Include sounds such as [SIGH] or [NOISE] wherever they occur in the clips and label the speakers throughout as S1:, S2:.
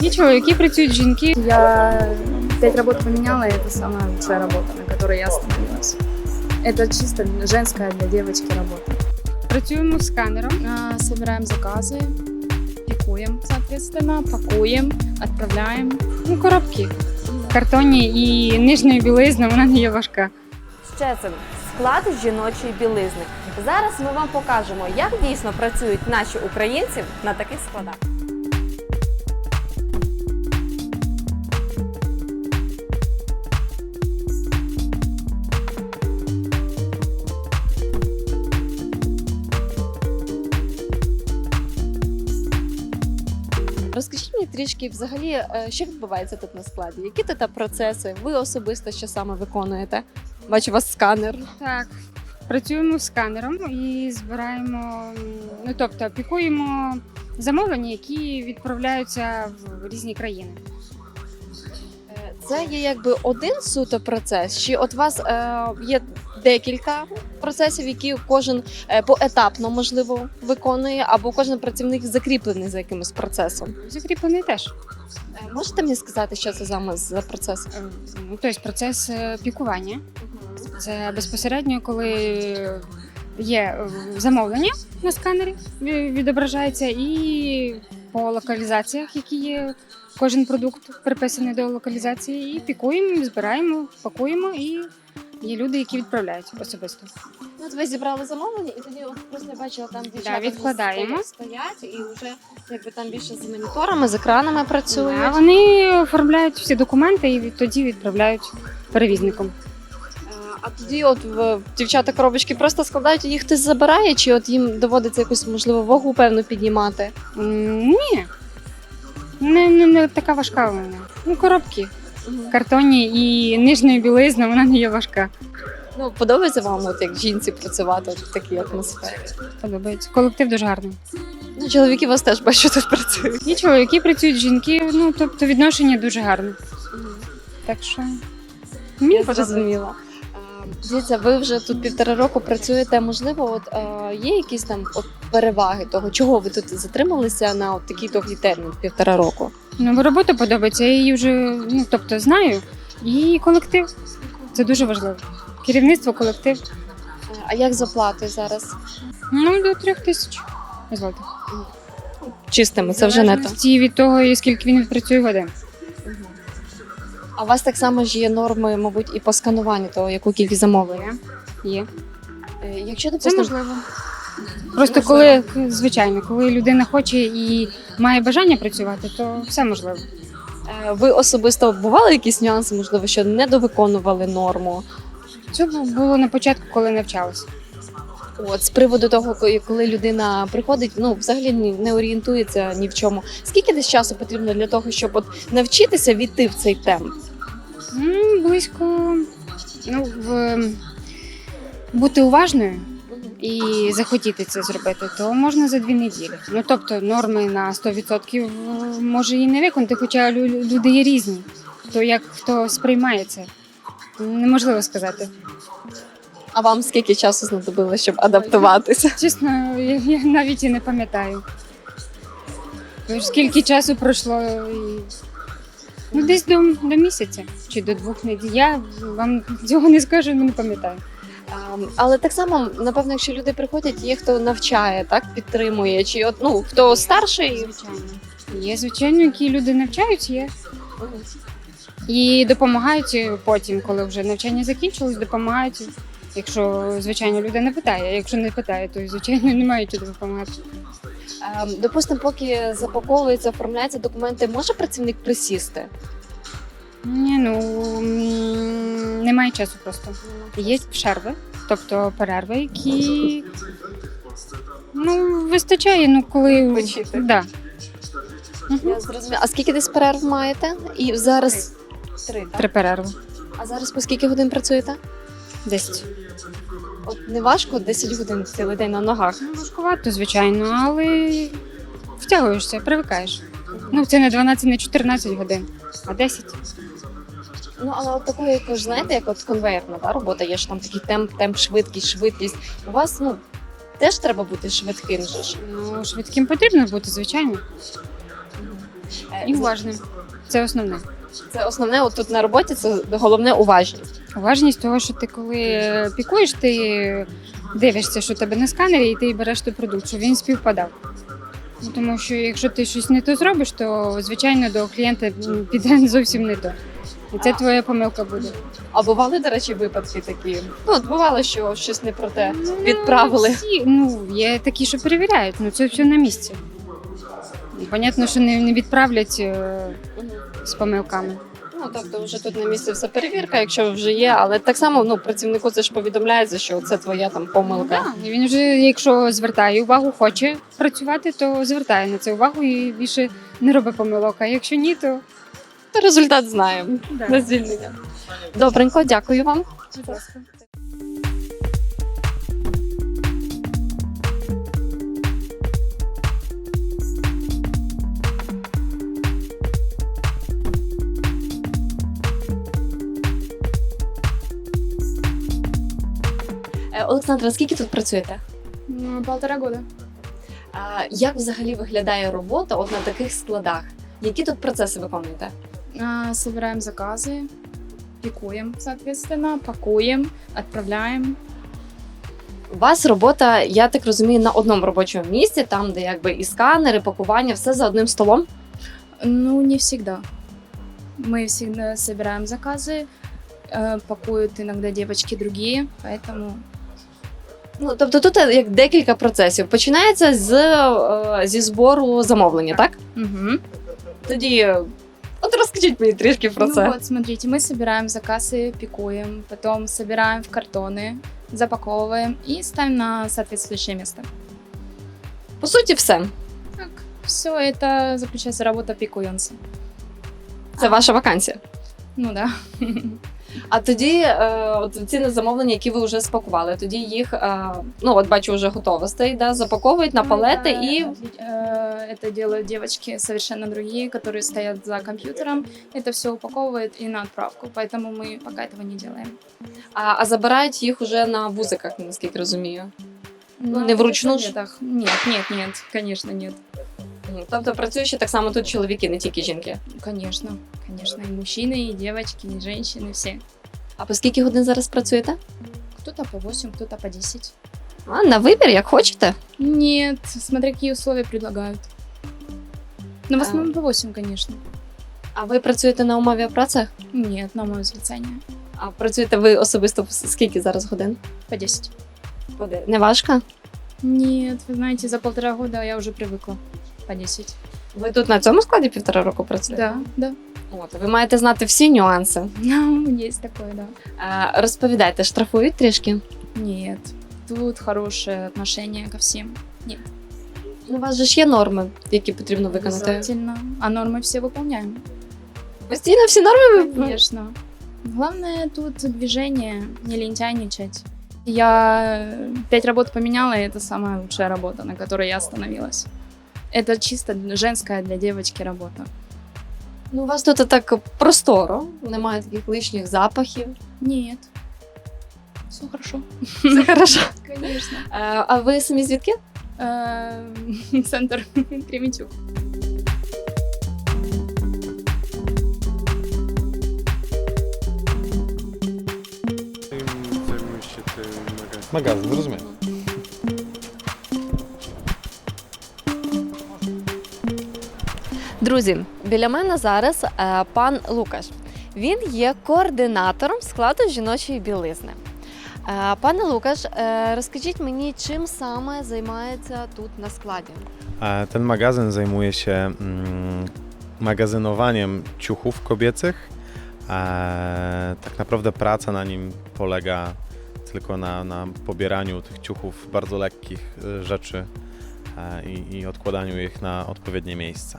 S1: Нічого, які працюють жінки.
S2: Я пять работ поменяла, и это самая лучшая работа, на которой я остановилась. Это чисто женская для девочки работа.
S1: Працюємо з сканером.
S3: А, Собираем заказы, пикуем, соответственно, пакуем, отправляем.
S1: Ну, коробки в картоні і нижньої білизни вона не є важка.
S4: Щецин – склад жіночої білизни. Зараз ми вам покажемо, як дійсно працюють наші українці на таких складах.
S3: Трішки взагалі, е, що відбувається тут на складі? Які тут процеси? Ви особисто що саме виконуєте? Бачу у вас сканер.
S1: Так, працюємо з сканером і збираємо, ну тобто пікуємо замовлення, які відправляються в різні країни.
S3: Е, Це є якби один суто процес, чи от у вас е, є декілька процесів, які кожен е, поетапно можливо виконує, або кожен працівник закріплений за якимось процесом?
S1: Закріплений теж.
S3: Е, Можете мені сказати, що це саме за процес?
S1: Ну, тобто процес пікування. Це безпосередньо, коли є замовлення на сканері, відображається, і по локалізаціях, які є кожен продукт приписаний до локалізації, і пікуємо, збираємо, пакуємо, і є люди, які відправляють особисто.
S3: Ну, от ви зібрали замовлення, і тоді от просто я бачила там дівчата вже
S1: відкладаємо.
S3: стоять і вже якби там більше з моніторами, з екранами працюють.
S1: А вони оформляють всі документи і від- тоді відправляють перевізникам.
S3: Е, А тоді, от в дівчата коробочки просто складають, і їх хтось забирає, чи от їм доводиться якусь можливо вагу певну піднімати.
S1: М, Ні. Не, не, не така важка вона. Ну, коробки картоні і нижньої білизни вона не є важка.
S3: Ну подобається вам, от як жінці працювати в такій атмосфері.
S1: Подобається. Колектив дуже гарний.
S3: Ну, чоловіки вас теж бачу тут працюють.
S1: І чоловіки працюють жінки, ну тобто відношення дуже гарне. Так що мені
S3: зрозуміло. Дивіться, ви вже тут півтора року працюєте. Можливо, от е, є якісь там от переваги того, чого ви тут затрималися на от такий довгий термін, півтора року.
S1: Ну, бо робота подобається, я її вже ну, тобто, знаю. І колектив. Це дуже важливо. Керівництво, колектив.
S3: А як з оплатою зараз?
S1: Ну, до трьох тисяч. Злотих.
S3: Чистими, це вже не то.
S1: Ті від того, і скільки він відпрацює годин.
S3: А у вас так само ж є норми, мабуть, і по скануванню того, яку кількість замовлень.
S1: Є.
S3: Е, Якщо
S1: Це
S3: допустимо,
S1: можливо. Просто коли, звичайно, коли людина хоче і має бажання працювати, то все можливо.
S3: е, ви особисто бували якісь нюанси, можливо, що не довиконували норму.
S1: Це було на початку, коли навчалася.
S3: От з приводу того, ко- коли людина приходить, ну взагалі ні- не орієнтується ні в чому. Скільки десь часу потрібно для того, щоб от навчитися війти в цей темп?
S1: Близько ну, в, бути уважною і захотіти це зробити, то можна за дві неділі. Ну тобто норми на 100% може і не виконати, хоча люди є різні. То як хто сприймає це, неможливо сказати.
S3: А вам скільки часу знадобилося, щоб адаптуватися?
S1: Чесно, я, я навіть і не пам'ятаю. Скільки часу пройшло і. Ну, десь до, до місяця чи до двох неділь. Я вам цього не скажу, не пам'ятаю.
S3: А, але так само, напевно, якщо люди приходять, є хто навчає, так підтримує, чи от ну хто старший.
S1: Звичайно. Є, звичайно, які люди навчають, є. І допомагають потім, коли вже навчання закінчилось, допомагають. Якщо, звичайно, людина питає. Якщо не питає, то звичайно не мають допомагати.
S3: А, допустимо, поки запаковується, оформляються документи, може працівник присісти?
S1: Ні, ну м, немає часу просто. Є перерви, тобто перерви, які ну, вистачає, ну коли.
S3: Почити.
S1: Да.
S3: Я зрозуміла. А скільки десь перерв маєте? І зараз три, так?
S1: Три перерви.
S3: А зараз по скільки годин працюєте?
S1: Десять.
S3: От не важко 10 годин цілий день на ногах.
S1: Важкувато, звичайно, але втягуєшся, привикаєш. Ну, це не 12, не 14 годин, а 10.
S3: Ну але от такої, як ви ж знаєте, як от конвейерна да, робота, є ж там такий темп, темп, швидкість, швидкість. У вас ну теж треба бути швидким же ж.
S1: Ну, швидким потрібно бути, звичайно.
S3: Е,
S1: І уважним. Це основне.
S3: Це основне от тут на роботі, це головне уважність.
S1: Уважність того, що ти коли пікуєш, ти дивишся, що тебе на сканері, і ти береш той продукт, щоб він співпадав. Ну, Тому що якщо ти щось не то зробиш, то звичайно до клієнта піде [LAUGHS] зовсім не то. І це твоя помилка буде.
S3: А бували, до речі, випадки такі. Ну, от бувало, що щось не про те відправили.
S1: Всі, ну, є такі, що перевіряють, ну це все на місці. І Понятно, що не, не відправлять е, з помилками.
S3: Ну тобто, вже тут на місці все перевірка, якщо вже є, але так само ну працівнику це ж повідомляється, що це твоя там помилка.
S1: Да, і він вже, якщо звертає увагу, хоче працювати, то звертає на це увагу і більше не робить помилок. А якщо ні, то
S3: Та результат знаємо на звільнення. Добренько, дякую вам. Олександра, скільки тут працюєте?
S2: Ну, полтора года.
S3: А, як взагалі виглядає робота от на таких складах? Які тут процеси виконуєте?
S2: А, собираем заказы, пикуем, соответственно, пакуем, отправляем.
S3: У вас робота, я так розумію, на одному робочому місці, там, де якби і сканери, пакування, все за одним столом.
S2: Ну, не всегда. Мы всегда собираем заказы, э, пакуют иногда девочки другие, поэтому
S3: Ну тобто тут е, як декілька процесів. Починається з е, зі збору замовлення, так?
S2: Мгм.
S3: Тоді е, от розкажіть мені трішки про
S2: ну
S3: це.
S2: вот, смотрите, мы собираем заказы, пикуем, потом собираем в картоны, запаковываем и ставим на соответствующее место.
S3: По суті, все.
S2: Так, все это заключается работа пикуенца.
S3: Це ваша вакансія.
S2: Ну да. [LAUGHS]
S3: А тоді, е, от ці замовлення, які ви вже спакували, тоді їх, е, ну от бачу, вже готово стоїть, да, запаковують на
S2: Ну,
S3: палети
S2: это,
S3: і
S2: э, это делают девочки совершенно другие, которые стоят за компьютером. Это все упаковывают и на отправку. Поэтому мы пока этого не делаем.
S3: а, а забирають їх уже на вузиках, наскільки розумію.
S2: На
S3: не вручную ж?
S2: пистолетах. Нет, нет, нет, конечно, нет.
S3: Мгм. Тобто працюють ще так само тут чоловіки, не тільки жінки.
S2: Конечно, конечно, и мужчины, и девочки, и женщины, все.
S3: А по скільки годин зараз працюєте?
S2: Кто-то по 8, кто-то по 10.
S3: А, на вибір, як хочете.
S2: Нет, смотря какие условия предлагают. Но в
S3: А.
S2: основном по 8, конечно.
S3: А ви працюєте на умові праці?
S2: Нет, на мое взлицание.
S3: А працюєте ви особисто с- скільки зараз годин?
S2: По 10.
S3: Не важко?
S2: Нет, вы знаете, за полтора года я уже привыкла. По 10.
S3: Ви тут на цьому складі півтора року працюєте?
S2: Да, да.
S3: От, ви маєте знати всі нюанси. [LAUGHS]
S2: Ну, есть такое, да.
S3: А, розповідайте, штрафують трішки?
S2: Нет, тут хорошее отношение ко всем.
S3: Ну, у вас же ж є норми, які потрібно виконати.
S2: Обязательно. А нормы все выполняем.
S3: Постійно всі норми ви-
S2: Конечно. Главное тут движение, не лентяйничать. Я пять работ поменяла, и это самая лучшая работа, на которой я остановилась. Это чисто женская для девочки работа.
S3: Ну, у вас тут так просторо, немає таких лишніх запахів.
S2: Нет. Все хорошо.
S3: Це хорошо. [LAUGHS]
S2: Конечно.
S3: А, а ви [LAUGHS] [LAUGHS] самі звідки?
S2: Э, Центр Кременчук.
S5: Zajmuję się
S4: Друзі, біля мене зараз е, пан Лукаш. Він є координатором складу жіночої білизни. Е, пане Лукаш, е, розкажіть мені, чим саме займається тут на składzie?
S6: E, Ten magazyn zajmuje się mm, magazynowaniem ciuchów kobiecych. E, tak naprawdę praca na nim polega tylko na, na pobieraniu tych ciuchów bardzo lekkich e, rzeczy e, i, i odkładaniu ich na odpowiednie miejsca.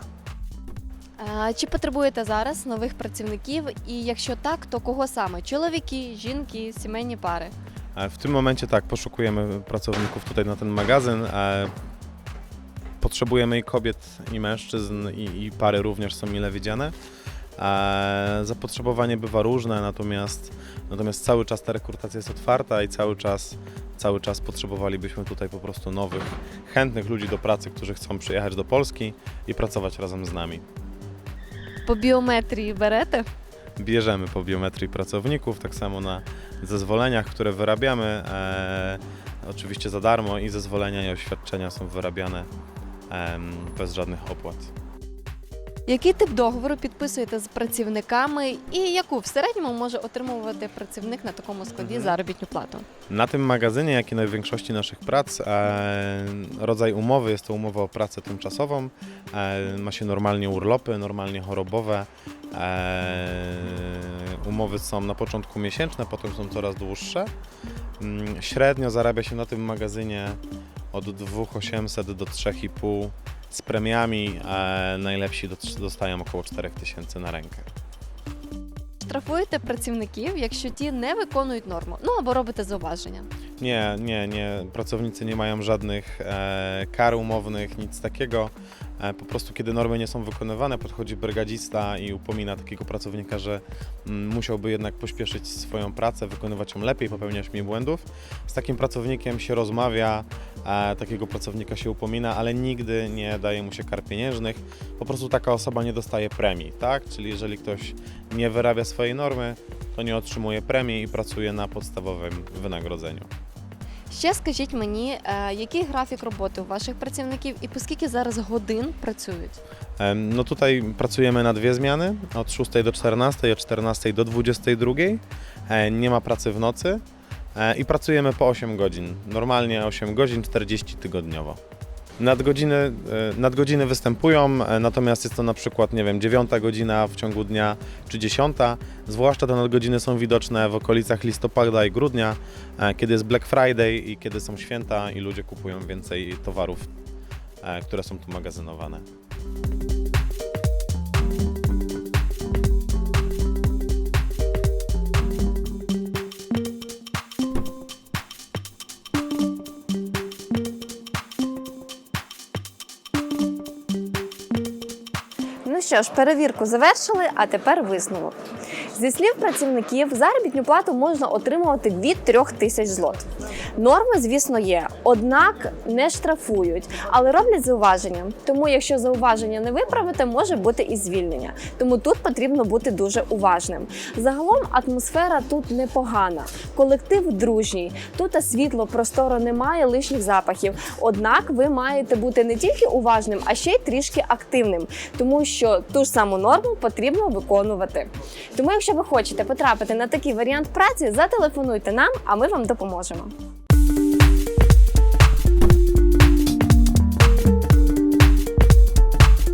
S4: Е, Чи потребуєте зараз нових працівників? І якщо так, то кого саме? Чоловіки, жінки, сімейні пари?
S6: E, W tym momencie tak, poszukujemy pracowników tutaj na ten magazyn. E, Potrzebujemy i kobiet, i mężczyzn, i, i pary również są mile widziane. E, Zapotrzebowanie bywa różne, natomiast, natomiast cały czas ta rekrutacja jest otwarta i cały czas, cały czas potrzebowalibyśmy tutaj po prostu nowych, chętnych ludzi do pracy, którzy chcą przyjechać do Polski i pracować razem z nami.
S7: Po biometrii berety?
S6: Bierzemy po biometrii pracowników, tak samo na zezwoleniach, które wyrabiamy. E, oczywiście za darmo i zezwolenia i oświadczenia są wyrabiane bez żadnych opłat.
S7: Який тип договору підписуєте з працівниками і яку в середньому може отримувати працівник на такому складі
S6: Мгм.
S7: заробітну плату?
S6: Na tym magazynie, jak i na większości naszych prac, e, rodzaj umowy jest to umowa o pracę tymczasową. E, ma się normalnie urlopy, normalnie chorobowe. E, umowy są na początku miesięczne, potem są coraz dłuższe. Mm, Średnio zarabia się na tym magazynie od 2800 do 3,5 z premiami. E, najlepsi do- dostają około 4000 na rękę.
S7: Штрафуєте працівників, якщо ті не виконують норму, ну або робите зауваження.
S6: Nie, nie, nie. Pracownicy nie mają żadnych e, kar umownych, nic takiego. E, po prostu, kiedy normy nie są wykonywane, podchodzi brygadzista i upomina takiego pracownika, że mm, musiałby jednak pośpieszyć swoją pracę, wykonywać ją lepiej, popełniać mniej błędów. Z takim pracownikiem się rozmawia, e, takiego pracownika się upomina, ale nigdy nie daje mu się kar pieniężnych. Po prostu taka osoba nie dostaje premii, tak? Czyli jeżeli ktoś nie wyrabia swojej normy, to nie otrzymuje premii i pracuje na podstawowym wynagrodzeniu.
S7: Ще скажіть мені, е, який графік роботи у ваших працівників і по скільки зараз годин працюють?
S6: Em, No tutaj pracujemy na dwie zmiany, od 6 do 14, od 14 do 22. E, Nie ma pracy w nocy e, i pracujemy po 8 godzin. Normalnie 8 godzin, 40 tygodniowo. Nadgodziny, e, nadgodziny występują, e, natomiast jest to na przykład, nie wiem, 9 godzina w ciągu dnia czy 10. Zwłaszcza te nadgodziny są widoczne w okolicach listopada i grudnia, e, kiedy jest Black Friday i kiedy są święta i ludzie kupują więcej towarów, które są tu magazynowane.
S3: Що ж, перевірку завершили, а тепер висновок. Зі слів працівників, заробітну плату можна отримувати від 3 тисяч злот. Норми, звісно, є, однак не штрафують, але роблять зауваження. Тому, якщо зауваження не виправите, може бути і звільнення. Тому тут потрібно бути дуже уважним. Загалом атмосфера тут непогана, колектив дружній. Тут світло, просторо немає лишніх запахів. Однак ви маєте бути не тільки уважним, а ще й трішки активним, тому що ту ж саму норму потрібно виконувати. Тому, якщо ви хочете потрапити на такий варіант праці, зателефонуйте нам, а ми вам допоможемо.